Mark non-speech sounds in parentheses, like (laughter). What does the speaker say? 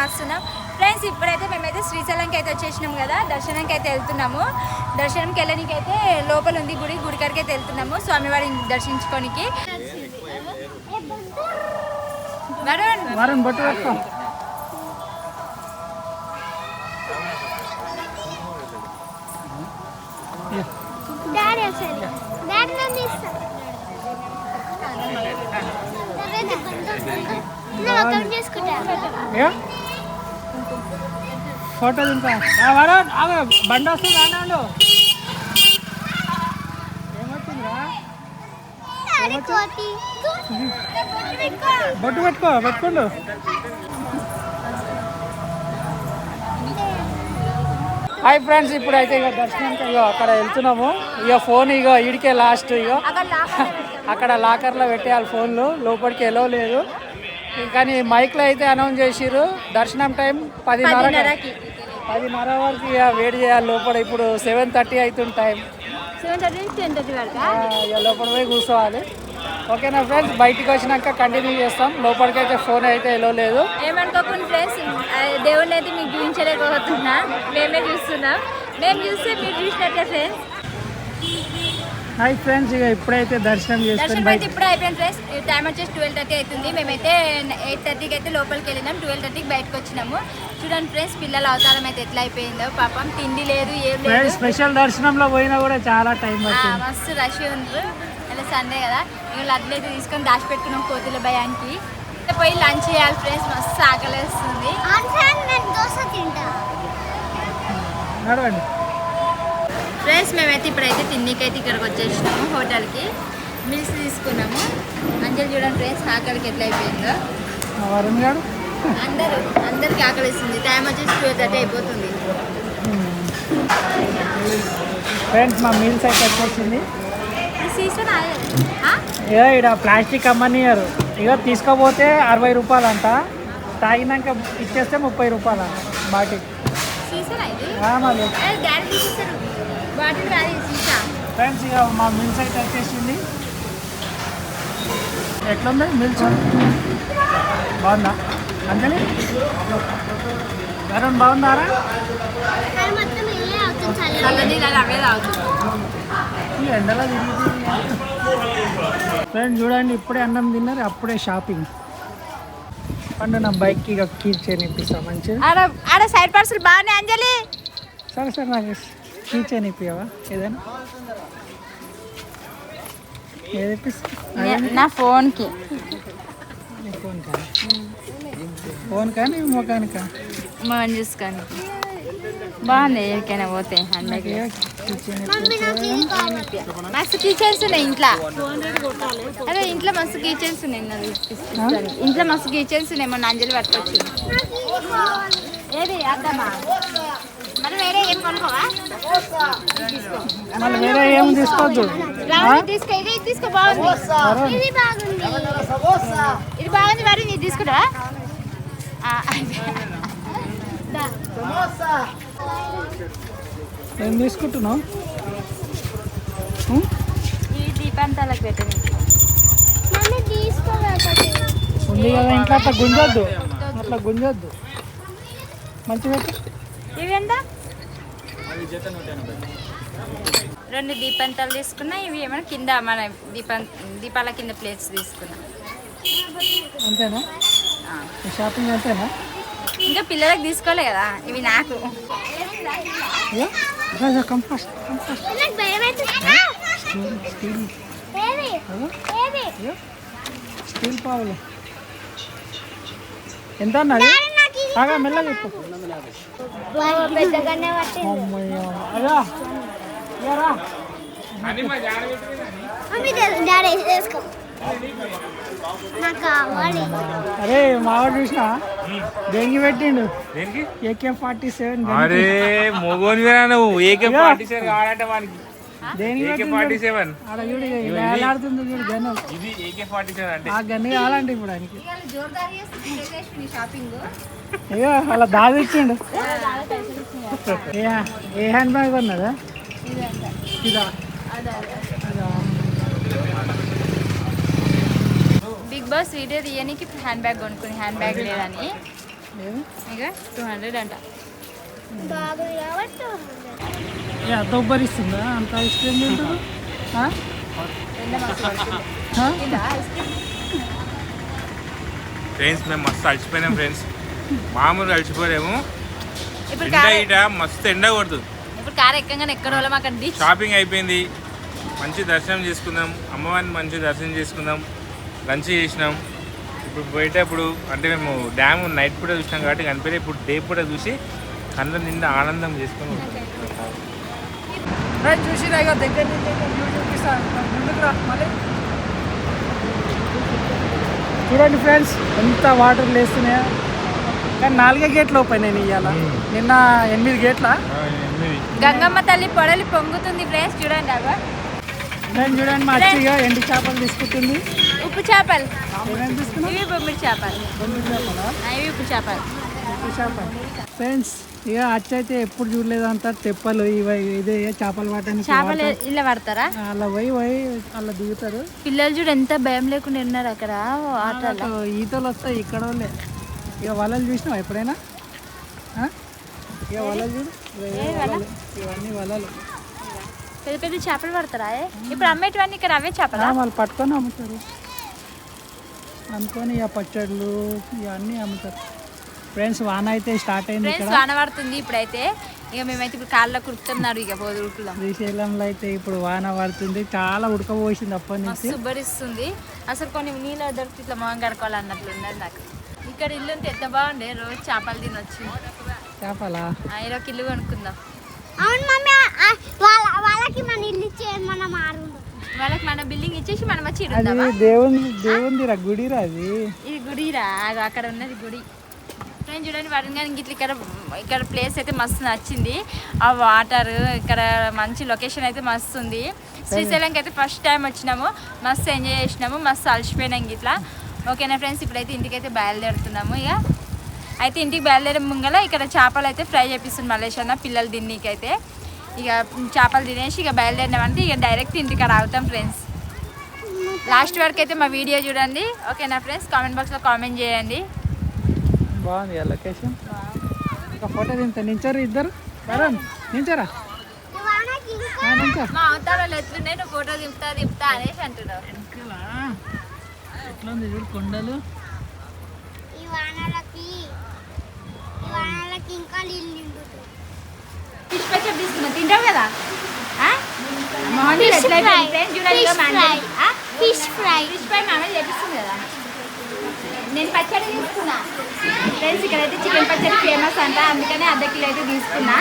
వస్తున్నాం ఫ్రెండ్స్ ఇప్పుడైతే మేమైతే శ్రీశైలంకి అయితే వచ్చేసినాం కదా దర్శనంకి అయితే వెళ్తున్నాము దర్శనంకి వెళ్ళడానికి అయితే లోపల ఉంది గుడి గుడి కాడికి అయితే వెళ్తున్నాము స్వామివారిని దర్శించుకోనికి చేసుకుంటా ఏ? ఫోటో దింపా వరుణ్ ఆగు బండి వస్తుంది అన్నాడు బొట్టు పెట్టుకో పెట్టుకోండు. హాయ్ ఫ్రెండ్స్ ఇప్పుడు అయితే ఇక దర్శనానికి ఇగో అక్కడ వెళ్తున్నాము. ఇక ఫోన్ ఇగో ఈడికే లాస్ట్ ఇగో. అక్కడ లాకర్లో పెట్టేయాలి ఫోన్లు. లోపలికి ఎలో లేదు. కానీ మైక్లో అయితే అనౌన్స్ చేసిర్రు. దర్శనం టైం పదిన్నర పదిన్నరకి. పదిన్నర వరకు ఇక వెయిట్ చేయాలి లోపల. ఇప్పుడు సెవెన్ థర్టీ అవుతుంది టైం. ఇక లోపల పోయి కూర్చోవాలి. ఓకేనా ఫ్రెండ్స్? బయటికి వచ్చినాక కంటిన్యూ చేస్తాం. లోపలికి అయితే ఫోన్ అయితే ఎలో లేదు. ఏమనుకోకుండా ఫ్రెండ్స్ దేవుడిని అయితే మీకు చూపించలేకపోతున్నా. మేమే చూస్తున్నాం. మేము చూస్తే మీరు చూసినట్టే ఫ్రెండ్స్. హాయ్ ఫ్రెండ్స్ ఇక ఇప్పుడైతే దర్శనం చేసుకొని దర్శనం అయితే ఇప్పుడు అయిపోయింది ఫ్రెండ్స్. టైం వచ్చేసి ట్వెల్వ్ థర్టీ అవుతుంది మేమైతే ఎయిట్ థర్టీకి అయితే లోపలికి వెళ్ళినాం. ట్వెల్వ్ థర్టీకి బయటకు వచ్చినాము. చూడండి ఫ్రెండ్స్ పిల్లల అవతారం అయితే ఎట్లా అయిపోయిందో. పాపం తిండి లేదు ఏం లేదు. స్పెషల్ దర్శనంలో పోయినా కూడా చాలా టైం ఆ, మస్తు రష్ ఉంది అలా సండే కదా. ఇంకా లడ్లు అయితే తీసుకొని దాచిపెట్టుకున్నాం కోతుల భయానికి. అయితే పోయి లంచ్ చేయాలి ఫ్రెండ్స్. మస్తు ఆకలేస్తుంది ఆన్సర్ నేను దోశ తింటా. నడవండి. ఫ్రెండ్స్ మేమైతే ఇప్పుడైతే తిండికైతే ఇక్కడికి వచ్చేసినాము హోటల్కి. మిల్స్ తీసుకున్నాము. అంజలి చూడండి ఫ్రెండ్స్ ఆకలికి ఎట్లా అయిపోయిందో. మా వరుణ్ గారు? అందరూ అందరికి ఆకలిస్తుంది. టైం వచ్చేసి ట్వెల్వ్ థర్టీ అయిపోతుంది. ఫ్రెండ్స్ మా మీల్స్ అయితే ఇక ఇక్కడ ప్లాస్టిక్ అమ్మనియరు ఇక తీసుకోపోతే అరవై రూపాయలు అంట తాగినాక ఇచ్చేస్తే ముప్పై రూపాయలు అంట బాటిల్ సీజన్ ఫ్రెండ్స్ ఇక మా మిల్స్ అయితే వచ్చేసింది ఎట్లుంది మిల్స్ బాగుందా? అంజలి? వరుణ్ బాగుందారా ఈ ఎండలో తిరిగి ఫ్రెండ్స్ చూడండి ఇప్పుడే అన్నం తిన్నారు అప్పుడే షాపింగ్ పండు నా బైక్కి ఇక కీర్ చేయనిపిస్తా మంచిగా. ఆడ సైడ్ పర్సల్ బాగానే అంజలి? సరే సరే నాకు కీర్ చేయనిపియవా ఏదైనా నా ఫోన్కి. నీ ఫోన్ కానీ ఫోన్ కానీ ముఖానికా? మనం చూసుకోండి బాగుంది ఎక్కడికైనా పోతే అందరికి. మస్తు కిచెన్స్ ఉన్నాయి ఇంట్లో. అదే ఇంట్లో మస్తు కిచెన్స్ ఉన్నాయి. ఇంట్లో మస్తు కిచెన్స్ ఉన్నాయి మొన్న అంజలి పట్టుకొచ్చి నాకు ఇది కావాలి? ఏది అద్దమా మళ్ళీ వేరే ఏం తీసుకోవద్దు. తీసుకో బాగుంది. ఇది బాగుంది. ఇది బాగుంది మరి నీది తీసుకుంటావా ఆ, దా. ఏం తీసుకుంటున్నావు? ఈ దీపాంతాలకు పెట్టండి ఉంది కదా ఇంట్లో అట్లా గుంజొద్దు. అట్లా గుంజొద్దు. మంచిగా ఇవి ఎంత? రెండు దీపంతాలు తీసుకున్నా ఇవి ఏమైనా కింద మన దీపం దీపాల కింద ప్లేట్స్ తీసుకున్నా. అంతేనా? షాపింగ్ ఇంకా పిల్లలకు తీసుకోలే కదా ఇవి నాకు. స్టీల్ పావులు. ఎంత అన్నది బాగా మెల్లగా కావాలి. అరే మావాడు చూసిన? దెంగి పెట్టిండు. దేనికి? ఏకే ఫార్టీ సెవెన్ అరే మొగోని నువ్వు. ఏకే ఫార్టీ సెవెన్ కావాలంటే మనకి గన్ను కావాలంటే ఇప్పుడు ఆయనకి. అయ్యో అలా దాదిచ్చిండు ఏ ఏ హ్యాండ్ బ్యాగ్ ఉన్నదా ఇదా. బిగ్ బాస్ వీడియో తీయనికి హ్యాండ్ బ్యాగ్ కొనుక్కుని హ్యాండ్ బ్యాగ్ లేదని. లేదు ఇక టూ హండ్రెడ్ అంట. అంత ఉబ్బరిస్తుందా అంత ఐస్ క్రీమ్ తింటారు? ఫ్రెండ్స్ (laughs) మేము మస్తు అలసిపోయినాం ఫ్రెండ్స్ మామూలుగా అలసిపోలేము. ఎండ ఇట మస్తు ఎండ కొడుతుంది. ఇప్పుడు కార్ ఎక్కగానే ఎక్కడ షాపింగ్ అయిపోయింది. మంచి దర్శనం చేసుకుందాం. అమ్మవారిని మంచి దర్శనం చేసుకుందాం. లంచ్ చేసినాం. ఇప్పుడు పోయేటప్పుడు అంటే మేము డ్యామ్ నైట్ పూట చూసినాం కాబట్టి కనిపించే ఇప్పుడు డే పూట చూసి కళ్ళ నిండా ఆనందం చేసుకుని ఉంటాం. ఫ్రెండ్స్ చూసి దగ్గర అయితే వ్యూ చూపిస్తాను ముందుకు రా మళ్ళీ. చూడండి ఫ్రెండ్స్ ఎంత వాటర్ లేస్తున్నాయా. కానీ నాలుగే గేట్లు ఓపెన్ అయినాయి ఇవాళ నిన్న ఎనిమిది గేట్ల? గంగమ్మ తల్లి పొడలి పొంగుతుంది ఫ్రెండ్స్ చూడండి అగో. నేను చూడండి మా అచ్చిగా ఎండి చేపలు తీసుకుంటుంది. ఉప్పు చేపలు. ఇవి బొమ్మిడి చేపలు. బొమ్మిడి చేపలా? ఇవి ఉప్పు చేపలు. ఉప్పు చేప ఫ్రెండ్స్ ఇక అచ్చ అయితే ఎప్పుడు చూడలేదు అంత తెప్పలు ఇవి ఇదే చేపలు పట్టడానికి చేపలు ఇలా పడతారా? అలా పోయి పోయి అలా దిగుతారు. పిల్లలు చూడు ఎంత భయం లేకుండా ఉన్నారు అక్కడ ఈతలు వస్తాయి ఇక్కడ వాళ్ళే. ఇక వలలు చూసినావా ఎప్పుడైనా? ఇక వలలు చూడు. ఇవన్నీ వలలు పెద్ద పెద్ద చేపలు పడతారా ఏ? ఇప్పుడు అమ్మేటివన్నీ ఇక్కడ అవే చేపలా? వాళ్ళు పట్టుకొని అమ్ముతారు. అనుకొని ఇక పచ్చళ్ళు ఇవన్నీ అమ్ముతారు. ఫ్రెండ్స్ వాన అయితే స్టార్ట్ అయింది ఫ్రెండ్స్ ఇక్కడ. వాన పడుతుంది ఇప్పుడైతే. ఇక మేమైతే ఇప్పుడు కాళ్ళలో కుడుతున్నాడు ఇక పోదు ఉడుకుదాం శ్రీశైలంలో అయితే ఇప్పుడు వాన పడుతుంది. చాలా ఉడకపోసింది అప్పటి నుంచి. ఉబ్బరిస్తుంది అసలు కొన్ని నీళ్ళు దొరికి ఇట్లా మొహం కడుకోవాలన్నట్లు ఉన్నది నాకు. ఇక్కడ ఇల్లు ఉంటే ఎంత బాగుండే. రోజు చేపలు తినొచ్చు. చేపలా? ఆ, ఈరోజు ఇల్లు కొనుక్కుందాం. అవును మమ్మీ వాళ్ళకి మన ఇల్లు ఇచ్చేది మన మారు. వాళ్ళకి మన బిల్డింగ్ ఇచ్చేసి మనం వచ్చి దేవుని దేవుందిరా గుడిరా అది. ఇది గుడిరా. అక్కడ ఉన్నది గుడి. ఫ్రెండ్ చూడండి వరంగల్ ఇట్లా ఇక్కడ ఇక్కడ ప్లేస్ అయితే మస్తు నచ్చింది. ఆ వాటర్ ఇక్కడ మంచి లొకేషన్ అయితే మస్తు ఉంది శ్రీశైలంకి అయితే ఫస్ట్ టైం వచ్చినాము. మస్తు ఎంజాయ్ చేసినాము. మస్తు అలసిపోయినాం ఇట్లా. ఓకేనా ఫ్రెండ్స్ ఇప్పుడైతే ఇంటికైతే బయలుదేరుతున్నాము ఇక. అయితే ఇంటికి బయలుదేరే ముంగల ఇక్కడ చేపలు అయితే ఫ్రై చేపిస్తుంది మలేష్ పిల్లలు తిన్నీకైతే. ఇక చేపలు తినేసి ఇక బయలుదేరినామంటే ఇక డైరెక్ట్ ఇంటికి రాగుతాం ఫ్రెండ్స్ లాస్ట్ వరకు అయితే మా వీడియో చూడండి. ఓకేనా ఫ్రెండ్స్ కామెంట్ బాక్స్లో కామెంట్ చేయండి. బాగుంది ఆ లొకేషన్ ఒక ఫోటో తింటా నించారు ఇద్దరు. వరుణ్ నించారా. మా అవతారాలు ఎట్లున్నాయి నువ్వు ఫోటో దింపుతా దింపుతా అనేసి అంటున్నావు. చూడు కొండలు. ఈ వానలకి ఈ వానలకి ఇంకా నీళ్ళు ఫిష్ తీసుకున్నా తింటావు కదా? చూడండి? ఫిష్ ఫ్రై ఫిష్ ఫ్రై మామే చేపిస్తుంది కదా? నేను పచ్చడి తీసుకున్నా. ఫ్రెండ్స్ ఇక్కడైతే చికెన్ పచ్చడి ఫేమస్ అంట. అందుకనే అర్ధ కిలో అయితే తీసుకున్నా.